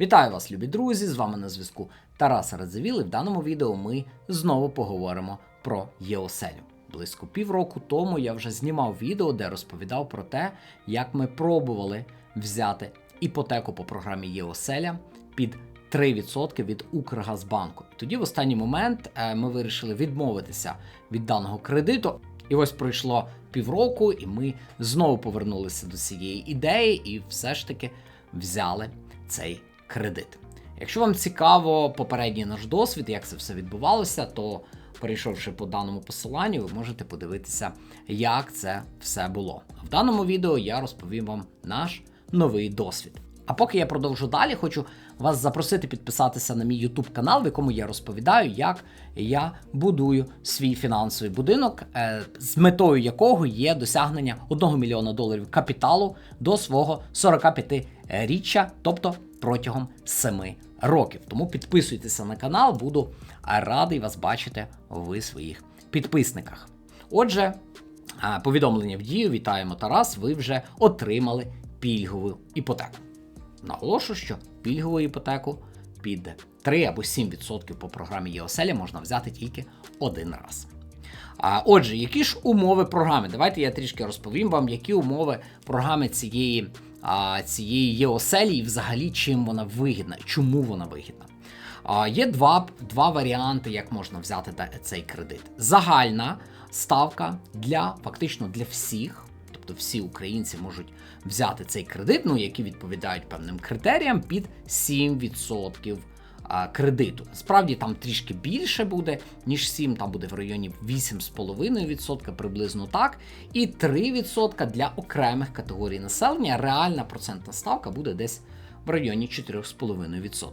Вітаю вас, любі друзі! З вами на зв'язку Тарас Радзивіл, і в даному відео ми знову поговоримо про ЄОСЕЛю. Близько півроку тому я вже знімав відео, де розповідав про те, як ми пробували взяти іпотеку по програмі ЄОСЕЛя під 3% від Укргазбанку. Тоді, в останній момент, е, ми вирішили відмовитися від даного кредиту. І ось пройшло півроку, і ми знову повернулися до цієї ідеї, і все ж таки взяли цей кредит. Якщо вам цікаво попередній наш досвід, як це все відбувалося, то перейшовши по даному посиланню, ви можете подивитися, як це все було. В даному відео я розповім вам наш новий досвід. А поки я продовжу далі, хочу вас запросити підписатися на мій YouTube канал, в якому я розповідаю, як я будую свій фінансовий будинок, е, з метою якого є досягнення 1 мільйона доларів капіталу до свого 45-річчя, тобто протягом 7 років. Тому підписуйтеся на канал, буду радий вас бачити в своїх підписниках. Отже, повідомлення в дію, вітаємо Тарас. Ви вже отримали пільгову іпотеку. Наголошую, що пільгову іпотеку під 3 або 7% по програмі ЄОСЕЛЯ можна взяти тільки один раз. А, Отже, які ж умови програми? Давайте я трішки розповім вам, які умови програми цієї цієї оселі і взагалі чим вона вигідна, чому вона вигідна. Є два два варіанти, як можна взяти цей кредит. Загальна ставка для фактично для всіх. Тобто всі українці можуть взяти цей кредит, ну які відповідають певним критеріям під 7% кредиту. Насправді там трішки більше буде, ніж 7, там буде в районі 8,5% приблизно так. І 3% для окремих категорій населення. Реальна процентна ставка буде десь в районі 4,5%.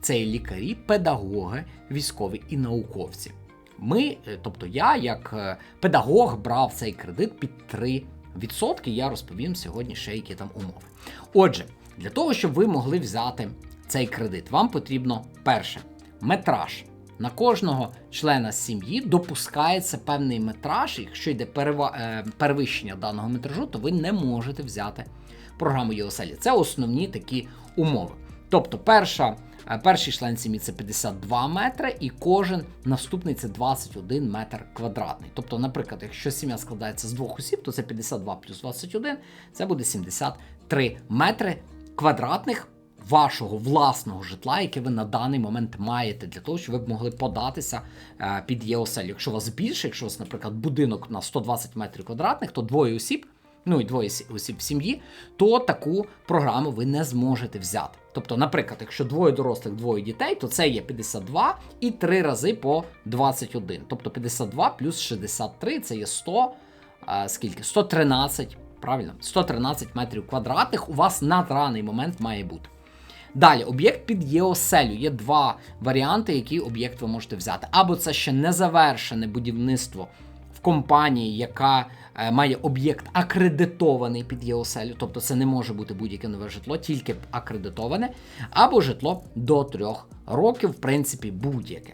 Це і лікарі, педагоги, військові і науковці. Ми, е, тобто я, як е, педагог, брав цей кредит під 3%. Я розповім сьогодні ще які там умови. Отже, для того, щоб ви могли взяти цей кредит, вам потрібно перше метраж. На кожного члена сім'ї допускається певний метраж. Якщо йде е, перевищення даного метражу, то ви не можете взяти програму ЄОСЕЛі. Це основні такі умови. Тобто, перша Е, перший член сім'ї це 52 метри, і кожен наступний це 21 метр квадратний. Тобто, наприклад, якщо сім'я складається з двох осіб, то це 52 плюс 21, це буде 73 метри квадратних вашого власного житла, яке ви на даний момент маєте, для того, щоб ви б могли податися е, під ЄОСЕЛ. Якщо у вас більше, якщо у вас, наприклад, будинок на 120 метрів квадратних, то двоє осіб ну і двоє осіб в сім'ї, то таку програму ви не зможете взяти. Тобто, наприклад, якщо двоє дорослих, двоє дітей, то це є 52 і 3 рази по 21. Тобто 52 плюс 63 це є 100, а, скільки? 113, правильно, 113 метрів квадратних у вас на даний момент має бути. Далі, об'єкт під ЄОСЕЛю. Є два варіанти, які об'єкт ви можете взяти. Або це ще не завершене будівництво в компанії, яка е, має об'єкт акредитований під ЄОСЕЛю, тобто це не може бути будь-яке нове житло, тільки акредитоване, або житло до трьох років, в принципі, будь-яке.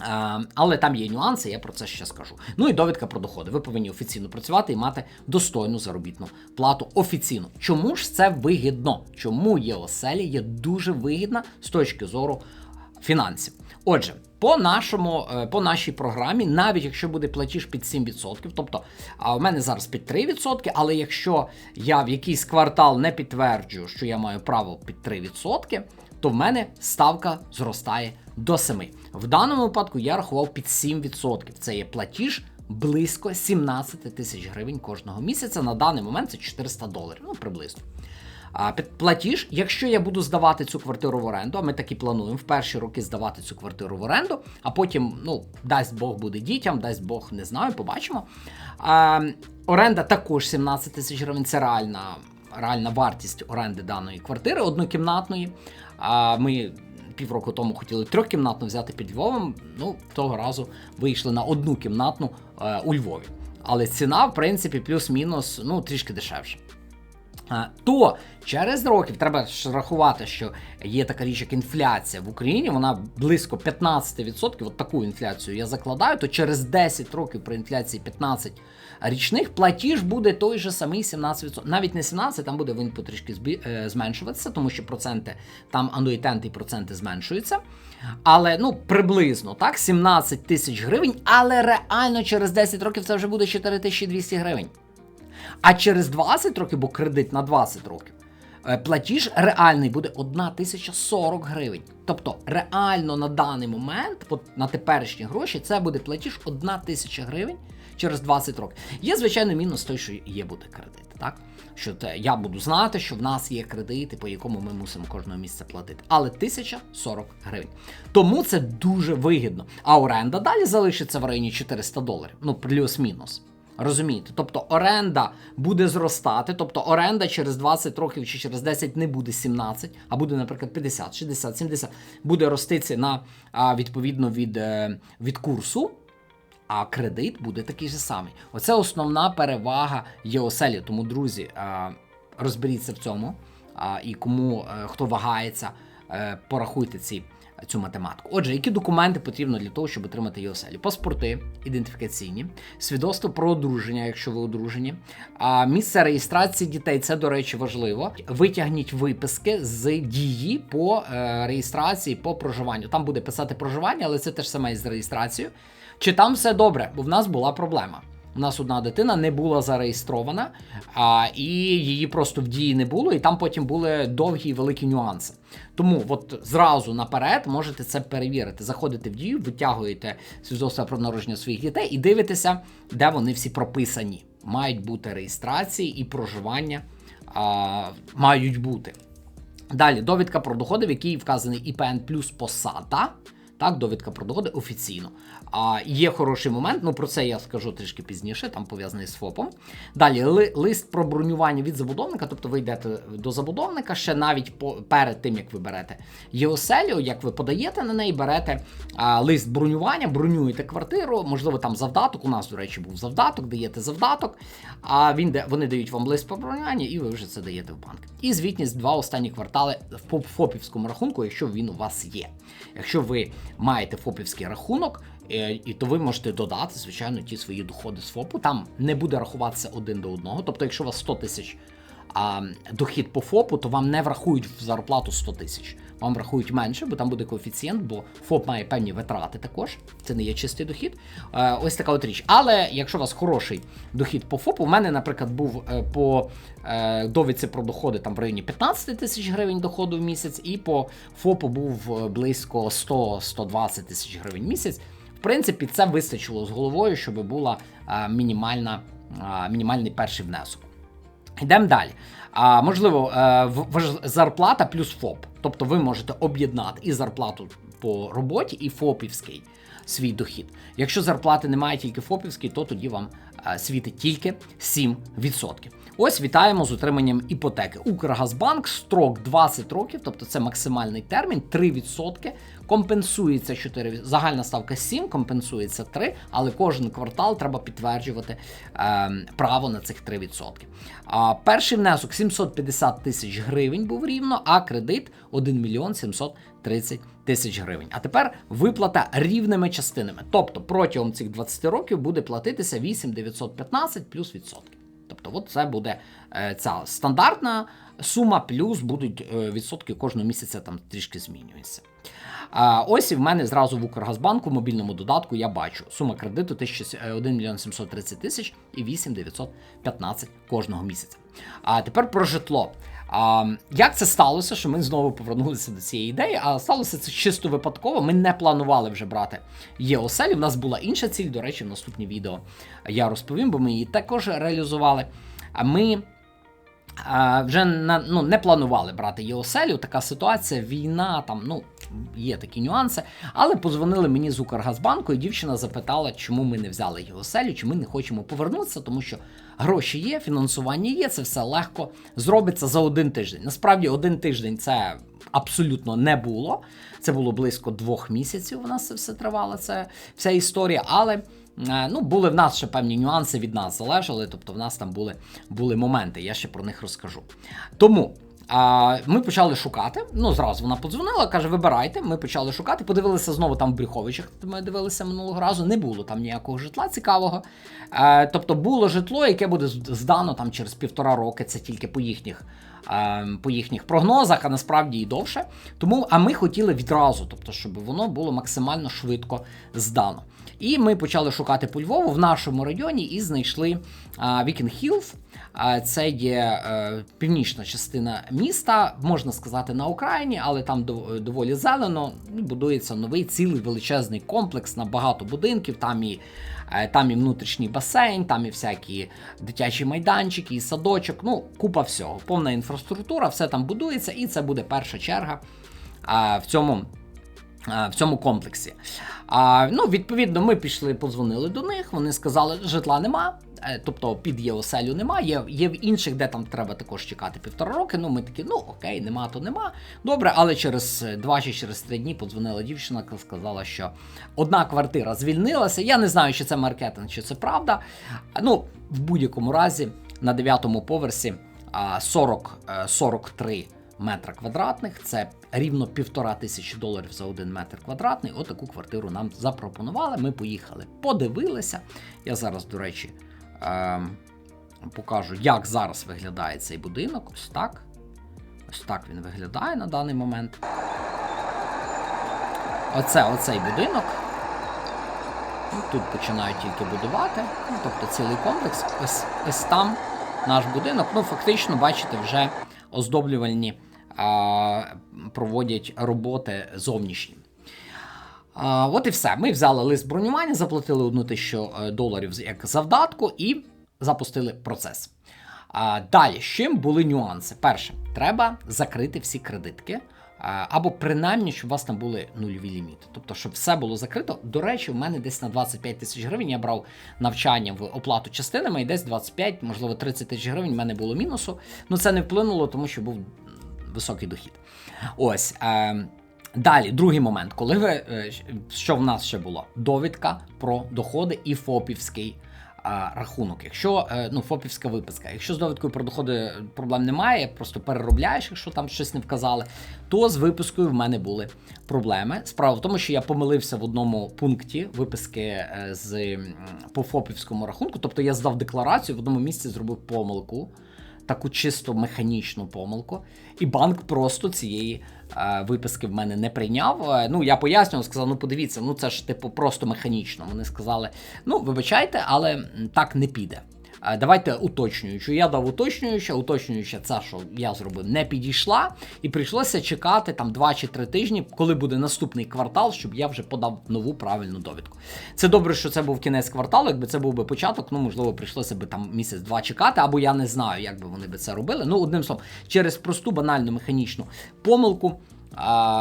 Uh, але там є нюанси, я про це ще скажу. Ну і довідка про доходи. Ви повинні офіційно працювати і мати достойну заробітну плату офіційно. Чому ж це вигідно? Чому ЄОСЕЛі є дуже вигідна з точки зору фінансів? Отже, по нашому, е, по нашій програмі, навіть якщо буде платіж під 7%, тобто а в мене зараз під 3%, але якщо я в якийсь квартал не підтверджую, що я маю право під 3%, то в мене ставка зростає до 7%. В даному випадку я рахував під 7%. Це є платіж близько 17 тисяч гривень кожного місяця. На даний момент це 400 доларів, ну приблизно платіж, якщо я буду здавати цю квартиру в оренду, а ми так і плануємо в перші роки здавати цю квартиру в оренду, а потім, ну, дасть Бог буде дітям, дасть Бог не знаю, побачимо. А, Оренда також 17 тисяч гривень, це реальна реальна вартість оренди даної квартири однокімнатної. А Ми півроку тому хотіли трьохкімнатну взяти під Львовом. Ну, того разу вийшли на одну кімнатну е, у Львові. Але ціна, в принципі, плюс-мінус ну, трішки дешевша. То через років треба ж рахувати, що є така річ, як інфляція в Україні, вона близько 15%, от таку інфляцію я закладаю, то через 10 років при інфляції 15 річних платіж буде той же самий 17%. Навіть не 17, там буде він потрішки е, зменшуватися, тому що проценти, там ануїтенти і проценти зменшуються. Але ну приблизно так, 17 тисяч гривень, але реально через 10 років це вже буде 4200 гривень. А через 20 років, бо кредит на 20 років, е, платіж реальний буде 1040 гривень. Тобто реально на даний момент, на теперішні гроші, це буде платіж 1000 гривень через 20 років. Є, звичайно, мінус той, що є буде кредит. Так? Що те, я буду знати, що в нас є кредити, по якому ми мусимо кожного місяця платити. Але 1040 гривень. Тому це дуже вигідно. А оренда далі залишиться в районі 400 доларів. Ну, плюс-мінус. Розумієте? Тобто оренда буде зростати, тобто оренда через 20 років чи через 10 не буде 17, а буде, наприклад, 50, 60, 70. Буде ростити на відповідно від, е, від курсу. А кредит буде такий же самий. Оце основна перевага ЄОСЕЛі. Тому, друзі, розберіться в цьому. І кому е, хто вагається, е, порахуйте ці цю математику. Отже, які документи потрібно для того, щоб отримати ЄОСЕЛі? Паспорти ідентифікаційні, свідоцтво про одруження, якщо ви одружені, а місце реєстрації дітей це, до речі, важливо. Витягніть виписки з дії по е, реєстрації, по проживанню. Там буде писати проживання, але це теж саме із реєстрацією. Чи там все добре? Бо в нас була проблема. У нас одна дитина не була зареєстрована, а, і її просто в дії не було, і там потім були довгі і великі нюанси. Тому от зразу наперед можете це перевірити. Заходите в дію, витягуєте свідоцтво про народження своїх дітей і дивитеся, де вони всі прописані. Мають бути реєстрації і проживання а, мають бути. Далі довідка про доходи, в якій вказаний ІПН плюс посада. Так, довідка про доходи офіційно. А є хороший момент, ну про це я скажу трішки пізніше, там пов'язаний з ФОПом. Далі ли, лист про бронювання від забудовника, тобто ви йдете до забудовника ще навіть по, перед тим, як ви берете ЄОСЕЛію, як ви подаєте на неї, берете а, лист бронювання, бронюєте квартиру, можливо, там завдаток. У нас, до речі, був завдаток, даєте завдаток, а він вони дають вам лист про бронювання, і ви вже це даєте в банк. І звітність два останні квартали в ФОП- ФОПівському рахунку, якщо він у вас є. Якщо ви маєте ФОПівський рахунок, і то ви можете додати, звичайно, ті свої доходи з ФОПу. Там не буде рахуватися один до одного. Тобто, якщо у вас 100 тисяч дохід по ФОПу, то вам не врахують в зарплату 100 тисяч. Вам врахують менше, бо там буде коефіцієнт, бо ФОП має певні витрати також. Це не є чистий дохід. Е, ось така от річ. Але якщо у вас хороший дохід по ФОПу, у мене, наприклад, був е, по е, довідці про доходи там в районі 15 тисяч гривень доходу в місяць, і по ФОПу був е, близько 100-120 тисяч гривень в місяць. В принципі, це вистачило з головою, щоб була мінімальна, мінімальний перший внесок. Йдемо далі. А, можливо, е, зарплата плюс ФОП. Тобто ви можете об'єднати і зарплату по роботі, і ФОПівський свій дохід. Якщо зарплати немає тільки ФОПівський, то тоді вам е, світить тільки 7%. Ось вітаємо з отриманням іпотеки. Укргазбанк, строк 20 років, тобто це максимальний термін, 3%. Компенсується 4, загальна ставка 7, компенсується 3, але кожен квартал треба підтверджувати е, право на цих 3%. А перший внесок 750 тисяч гривень був рівно, а кредит 1 мільйон 730 тисяч гривень. А тепер виплата рівними частинами. Тобто протягом цих 20 років буде платитися 8915 плюс відсотки. Тобто, от це буде е, ця стандартна сума, плюс будуть е, відсотки кожного місяця там трішки змінюється. Ось і в мене зразу в Укргазбанку в мобільному додатку я бачу сума кредиту 1000 е, 1 мільйон 730 тисяч і 8 915 кожного місяця. А тепер про житло. А, як це сталося, що ми знову повернулися до цієї ідеї? А сталося це чисто випадково. Ми не планували вже брати ЄОСЕЛі. У нас була інша ціль. До речі, в наступній відео я розповім, бо ми її також реалізували. А ми а, вже на, ну, не планували брати ЄОСЕЛю. Така ситуація, війна, там, ну, є такі нюанси. Але позвонили мені з Укргазбанку, і дівчина запитала, чому ми не взяли ЄОСЕЛю, чи ми не хочемо повернутися, тому що гроші є, фінансування є, це все легко зробиться за один тиждень. Насправді, один тиждень це абсолютно не було. Це було близько двох місяців. У нас це все тривало, це вся історія. Але Е, Ну, були в нас ще певні нюанси від нас залежали, тобто в нас там були, були моменти, я ще про них розкажу. Тому. А ми почали шукати. Ну, зразу вона подзвонила, каже: вибирайте. Ми почали шукати. Подивилися знову там в Брюховичах. Ми дивилися минулого разу. Не було там ніякого житла цікавого. Е, тобто було житло, яке буде здано там через півтора роки. Це тільки по їхніх. е, По їхніх прогнозах, а насправді і довше. Тому, а ми хотіли відразу, тобто, щоб воно було максимально швидко здано. І ми почали шукати по Львову в нашому районі і знайшли Вікінг Хілф. Це є е, північна частина міста, можна сказати, на Україні, але там доволі зелено. Ну, Будується новий цілий величезний комплекс на багато будинків. Там і, е, там і внутрішній басейн, там і всякі дитячі майданчики, і садочок. Ну, купа всього. Повна інфраструктура, все там будується, і це буде перша черга в цьому. А, В цьому комплексі. А, ну, відповідно, ми пішли, подзвонили до них. Вони сказали, житла нема. е, Тобто під ЄОСЕЛю нема, є, є в інших, де там треба також чекати півтора роки. Ну, ми такі, ну окей, нема, то нема. Добре, але через е, два чи через три дні подзвонила дівчина, сказала, що одна квартира звільнилася. Я не знаю, чи це маркетинг, чи це правда. Ну, в будь-якому разі, на дев'ятому поверсі 40, е, 43 метра квадратних. Це рівно півтора тисячі доларів за один метр квадратний. Отаку квартиру нам запропонували. Ми поїхали, подивилися. Я зараз, до речі, ем, покажу, як зараз виглядає цей будинок. Ось так. Ось так він виглядає на даний момент. Оце оцей будинок. Ну, Тут починають тільки будувати. Ну, тобто цілий комплекс. Ось, ось там наш будинок. Ну, фактично, бачите, вже оздоблювальні проводять роботи зовнішні. От і все. Ми взяли лист бронювання, заплатили одну тисячу е, доларів як завдатку і запустили процес. Далі, з чим були нюанси? Перше, треба закрити всі кредитки. Або принаймні, щоб у вас там були нульові ліміти. Тобто, щоб все було закрито. До речі, в мене десь на 25 тисяч гривень я брав навчання в оплату частинами, і десь 25, можливо, 30 тисяч гривень в мене було мінусу. Ну це не вплинуло, тому що був високий дохід. Ось. Е, Далі, другий момент, коли ви е, що в нас ще було? Довідка про доходи і ФОПівський а, рахунок. Якщо е, ну, ФОПівська виписка, якщо з довідкою про доходи проблем немає, просто переробляєш, якщо там щось не вказали, то з випискою в мене були проблеми. Справа в тому, що я помилився в одному пункті виписки е, з по ФОПівському рахунку. Тобто я здав декларацію, в одному місці зробив помилку таку чисто механічну помилку, і банк просто цієї е, виписки в мене не прийняв. Е, ну, я пояснював, сказав: ну подивіться, ну це ж типу просто механічно. Вони сказали: ну, вибачайте, але так не піде. Давайте уточнюючу. Я дав уточнюючу, уточнююча це, що я зробив, не підійшла, і прийшлося чекати там 2 чи 3 тижні, коли буде наступний квартал, щоб я вже подав нову правильну довідку. Це добре, що це був кінець кварталу. Якби це був би початок, ну можливо, прийшлося би там місяць-два чекати, або я не знаю, як би вони би це робили. Ну, одним словом, через просту банальну механічну помилку.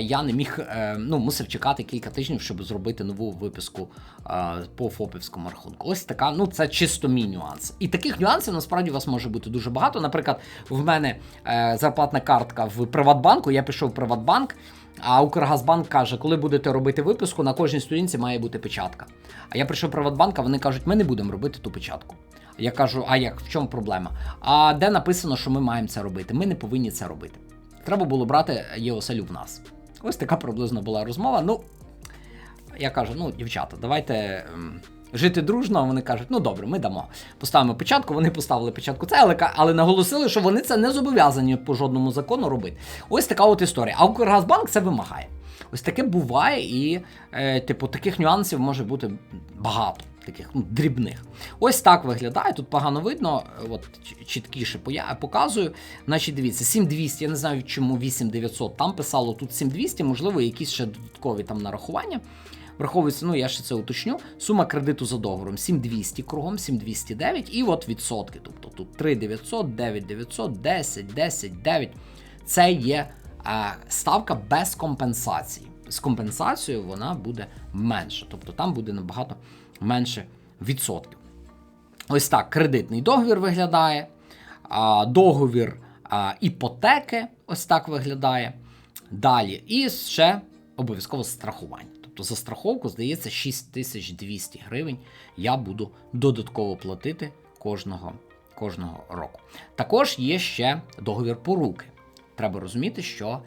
Я не міг, е, ну, мусив чекати кілька тижнів, щоб зробити нову виписку а, по ФОПівському рахунку. Ось така, ну це чисто мій нюанс. І таких нюансів насправді у вас може бути дуже багато. Наприклад, в мене е, зарплатна картка в Приватбанку, я пішов в Приватбанк. А Укргазбанк каже, коли будете робити виписку, на кожній сторінці має бути печатка. А я прийшов в Приватбанк, а вони кажуть, ми не будемо робити ту печатку. Я кажу, а як, в чому проблема? А де написано, що ми маємо це робити? Ми не повинні це робити. Треба було брати ЄОСЕЛю в нас. Ось така приблизно була розмова. Ну, я кажу, ну, дівчата, давайте ем, жити дружно. Вони кажуть, ну добре, ми дамо. Поставимо печатку, вони поставили печатку це, але, але наголосили, що вони це не зобов'язані по жодному закону робити. Ось така от історія. А Укргазбанк це вимагає. Ось таке буває, і, е, типу, таких нюансів може бути багато. Таких ну, дрібних. Ось так виглядає. Тут погано видно, от чіткіше показую. Значить, дивіться, 7200, я не знаю, чому 8900. Там писало тут 7200, можливо, якісь ще додаткові там нарахування. Враховується, ну я ще це уточню. Сума кредиту за договором 7200 кругом, 7209 і от відсотки. Тобто тут 3900, 9900, 10, 10, 9. Це є е, ставка без компенсації. З компенсацією вона буде менше. Тобто там буде набагато менше відсотків. Ось так кредитний договір виглядає. Договір іпотеки ось так виглядає. Далі. І ще обов'язково страхування. Тобто за страховку, здається, 6200 гривень я буду додатково платити кожного, кожного року. Також є ще договір поруки. Треба розуміти, що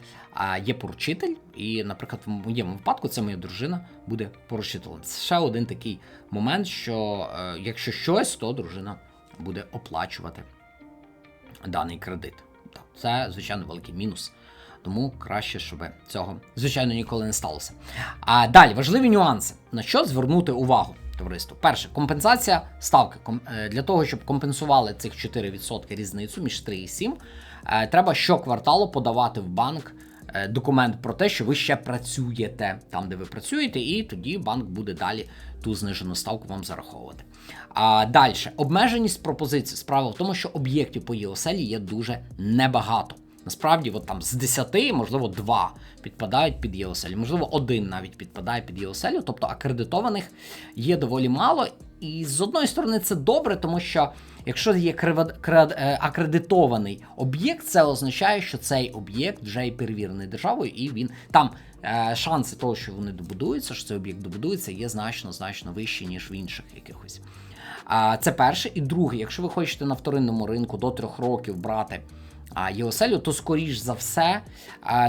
є поручитель, і, наприклад, в моєму випадку це моя дружина буде поручителем. Це ще один такий момент, що е, якщо щось, то дружина буде оплачувати даний кредит. Це, звичайно, великий мінус. Тому краще, щоб цього, звичайно, ніколи не сталося. А далі важливі нюанси. На що звернути увагу, товариство? Перше, компенсація ставки. Е, Для того, щоб компенсували цих 4% різницю між 3 і 7, е, треба щокварталу подавати в банк е, документ про те, що ви ще працюєте там, де ви працюєте, і тоді банк буде далі ту знижену ставку вам зараховувати. А далі, обмеженість пропозицій. Справа в тому, що об'єктів по ЄОСЕЛі є дуже небагато. Насправді, от там з 10, можливо, 2 підпадають під ЄОСЕЛі, можливо, один навіть підпадає під ЄОСЕЛю, тобто акредитованих є доволі мало. І з одної сторони це добре, тому що якщо є е, акредитований об'єкт, це означає, що цей об'єкт вже і перевірений державою, і він там е, шанси того, що вони добудуються, що цей об'єкт добудується, є значно значно вищі, ніж в інших якихось. Це перше. І друге, якщо ви хочете на вторинному ринку до трьох років брати ЄОСЕЛю, то скоріш за все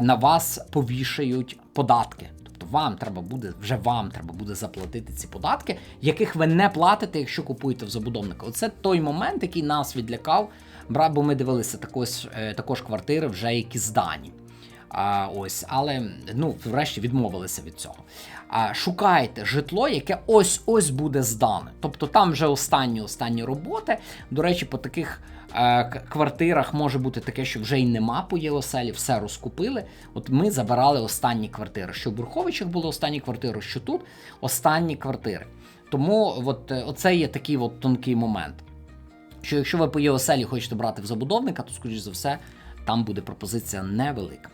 на вас повішають податки. Тобто вам треба буде, вже вам треба буде заплатити ці податки, яких ви не платите, якщо купуєте в забудовника. Оце той момент, який нас відлякав, бра, бо ми дивилися також, е, також квартири, вже які здані. А, ось, але ну, врешті відмовилися від цього. А, шукайте житло, яке ось ось буде здане. Тобто там вже останні останні роботи. До речі, по таких квартирах може бути таке, що вже й нема по ЄОСЕЛі, все розкупили. От ми забирали останні квартири. Що в Бурховичах було останні квартири, що тут останні квартири. Тому от, е, оце є такий от тонкий момент. Що якщо ви по ЄОСЕЛі хочете брати в забудовника, то, скоріш за все, там буде пропозиція невелика.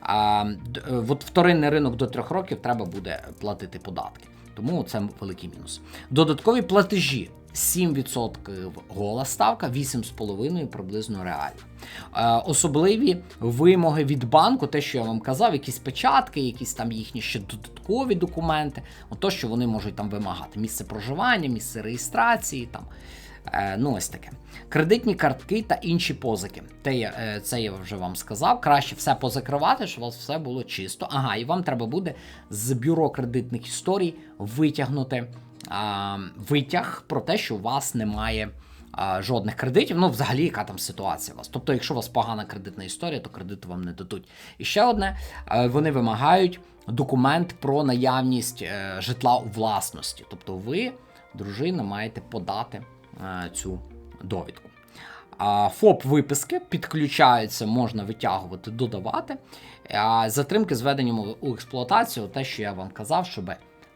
А е, от вторинний ринок до трьох років треба буде платити податки. Тому це великий мінус. Додаткові платежі. 7% гола ставка, 8,5% приблизно реально. Е, особливі вимоги від банку, те, що я вам казав, якісь печатки, якісь там їхні ще додаткові документи, ото, що вони можуть там вимагати: місце проживання, місце реєстрації, там Е, ну, ось таке. Кредитні картки та інші позики. Те я, е, це я вже вам сказав. Краще все позакривати, щоб у вас все було чисто. Ага, і вам треба буде з бюро кредитних історій витягнути витяг про те, що у вас немає. Жодних кредитів, ну взагалі, яка там ситуація у вас. Тобто, якщо у вас погана кредитна історія, то кредиту вам не дадуть. І ще одне, вони вимагають документ про наявність е, житла у власності. Тобто, ви, дружина, маєте подати е, цю довідку. ФОП виписки підключаються, можна витягувати, додавати. Затримки з введенням у експлуатацію, те, що я вам казав, щоб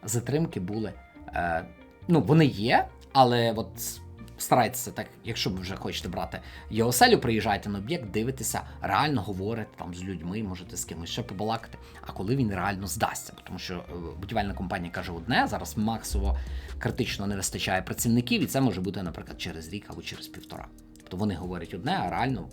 затримки були. Е, ну, вони є, але от старайтеся так, якщо ви вже хочете брати ЄОСЕЛю, приїжджайте на об'єкт, дивитеся, реально говорите там з людьми, можете з кимось ще побалакати, а коли він реально здасться. Тому що е, будівельна компанія каже одне, зараз максово критично не вистачає працівників, і це може бути, наприклад, через рік або через півтора. Тобто вони говорять одне, а реально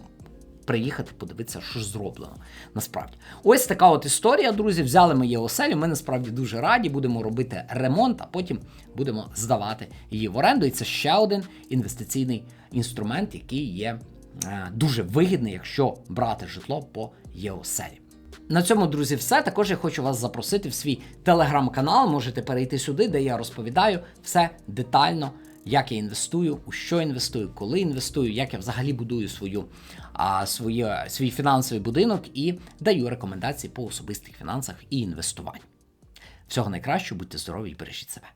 приїхати, подивитися, що ж зроблено. Насправді, ось така от історія, друзі. Взяли ми її. Ми насправді дуже раді. Будемо робити ремонт, а потім будемо здавати її в оренду. І це ще один інвестиційний інструмент, який є е, дуже вигідний, якщо брати житло по ЄОСЕЛі. На цьому, друзі, все. Також я хочу вас запросити в свій телеграм-канал. Можете перейти сюди, де я розповідаю все детально, як я інвестую, у що інвестую, коли інвестую, як я взагалі будую свою, а, своє, свій фінансовий будинок і даю рекомендації по особистих фінансах і інвестуванню. Всього найкращого, будьте здорові і бережіть себе.